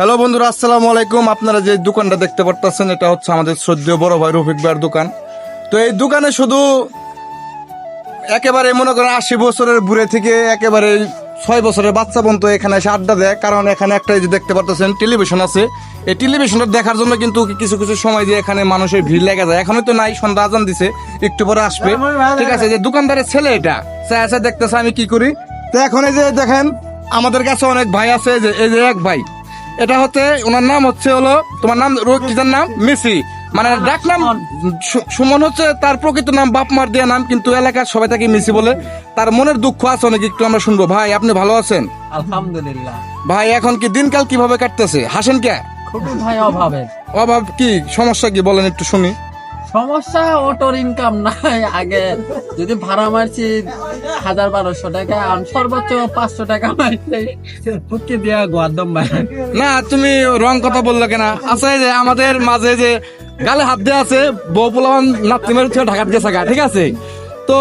Hello বন্ধুরা আসসালামু আলাইকুম। আপনারা যে দোকানটা দেখতে পারতেছেন এটা হচ্ছে আমাদের শ্রদ্ধেয় বড় ভাই রফিক ভাইয়ের দোকান। তো এই দোকানে শুধু একেবারে মনে করেন আশি বছরের বুড়ে থেকে একেবারে ছয় বছরের বাচ্চা পর্যন্ত এখানে এসে আড্ডা দেয়। কারণ এখানে একটা যে দেখতে পারতেছেন টেলিভিশন আছে। এই টেলিভিশনটা দেখার জন্য কিন্তু কিছু কিছু সময় যে এখানে মানুষের ভিড় লেগে যায়। এখনই তো নাই সন্ধ্যা আজান দিছে একটু পরে আসবে। ঠিক আছে যে দোকানদারের ছেলে এটা। এসে দেখতেছে আমি কি করি? তো এখন এই যে দেখেন আমাদের কাছে অনেক ভাই আছে যে এই যে এক ভাই। এটা হচ্ছে ওনার নাম হচ্ছে হলো তোমার নাম রো- কি জান নাম? মেসি। মানে ডাক নাম সুমন। হচ্ছে তার প্রকৃত নাম বাপ মার দেওয়া নাম কিন্তু এলাকার সবাই তাকে মিসি বলে। তার মনের দুঃখ আছে অনেক একটু আমরা শুনব। ভাই আপনি ভালো আছেন? আলহামদুলিল্লাহ। ভাই এখন কি দিনকাল কীভাবে কাটতেছে? হাসেন কে? খুবই ভাই অভাবে অভাব কি? সমস্যা কি? বলেন একটু শুনি। সমস্যা অটোর ইনকাম নাই। আগে যদি ভাড়া মারছি হাজার বারোশো টাকা আর সর্বোচ্চ পাঁচশো টাকা মারছে। ফুটকে দিয়া গোয়াদম ভাই না তুমি রং কথা বলল কেন? আছে যে আমাদের মাঝে যে গালে হাত দেওয়া আছে বউ পোলাবান নাতি মেরে থুয়ে ঢাকাত গেছে গা, ঠিক আছে? তো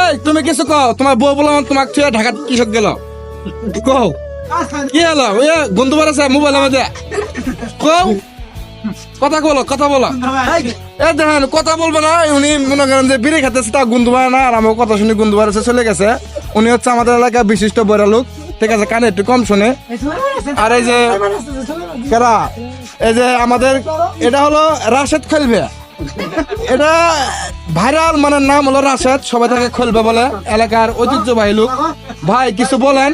এই তুমি কিছু কও? তোমার বউ পোলাবান তোমাক থুয়ে ঢাকাত কিসব গেল? কও। কি হলো? গন্ধু আছে মোবাইল আমাদের কও। কথা বলো কথা বলো। দেখেন কথা বলব না উনি মনে করেন যে বিড়ি খাতেছে তা গুন্দু না আর আমার কথা শুনে গুন্দু মারেছে চলে গেছে। উনি হচ্ছে আমাদের এলাকার বিশিষ্ট বড় লোক। ঠিক আছে কানে একটু কম শুনে। আর এই যে কেরা? এই যে আমাদের এটা হলো রাশেদ খেলবে। এটা ভাইরাল মানে নাম হলো রাশেদ সবাই তাকে খেলবে বলে। এলাকার ঐতিহ্যবাহী লোক। ভাই কিছু বলেন?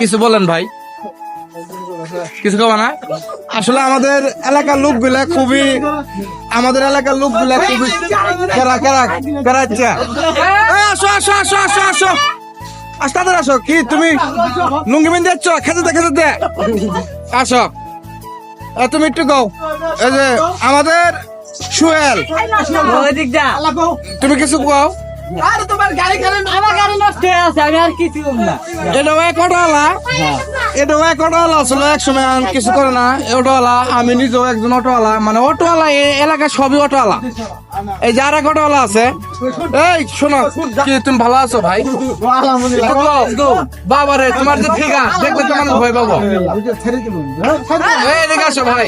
কিছু বলেন ভাই। কিছু কবা না? আসলে আমাদের এলাকার লোকগুলা খুবই আমাদের এলাকার লোকগুলা খুবই কেরা কেরা কেরা আসো আসো আসো আসো আসো। আস তাদের আসো। কি তুমি লুঙ্গি বিন দিচ্ছ? খেতে দে খেতে দে। আসো। তুমি একটু কও। এই যে আমাদের ওইদিক তুমি কিছু কও? আরে তোমার গাড়ি খারাপ আমার গাড়ি নষ্ট হয়ে আছে আমি আর কিছু না। এটা এটা এক অটোওয়ালা আসলে এক সময় আর কিছু করে না। অটোওয়ালা আমি নিজেও একজন অটোওয়ালা। মানে অটোওয়ালা এই এলাকার সবই অটোওয়ালা। এই যার এক অটোওয়ালা আছে। এই শোনো কি তুমি ভালো আছো ভাই? বাবা রে তোমার যে ঠিক আছে দেখলে তো মানুষ ভয় পাবো। এই এদিকে আসো ভাই।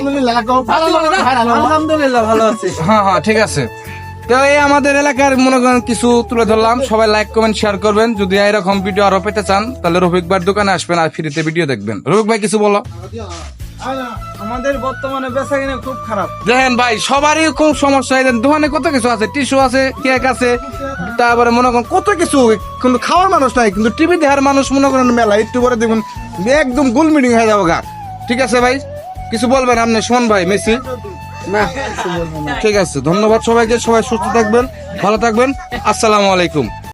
আলহামদুলিল্লাহ ভালো আছি। হ্যাঁ হ্যাঁ ঠিক আছে। তো এই আমাদের এলাকার মনে করেন কিছু তুলে ধরলাম। সবাই লাইক কমেন্ট শেয়ার করবেন। যদি এরকম ভিডিও আরও পেতে চান তাহলে রফিক ভাইয়ের দোকানে আসবেন আর ফ্রিতে ভিডিও দেখবেন। রফিক ভাই কিছু বলো। আমাদের বর্তমানে বেচা কিনে খুব খারাপ। দেখেন ভাই সবারই খুব সমস্যা। এই যে দোকানে কত কিছু আছে? টিস্যু আছে কেক আছে। তারপরে মনে করেন কত কিছু কিন্তু খাওয়ার মানুষ নাই কিন্তু টিভি দেখার মানুষ মনে করেন মেলা একটু পরে দেখুন একদম গুল মিটিং হয়ে যাব গা। ঠিক আছে ভাই? কিছু বলবেন আপনি? শোন ভাই মেসি। না? ঠিক আছে ধন্যবাদ সবাইকে সবাই সুস্থ থাকবেন ভালো থাকবেন আসসালামু আলাইকুম।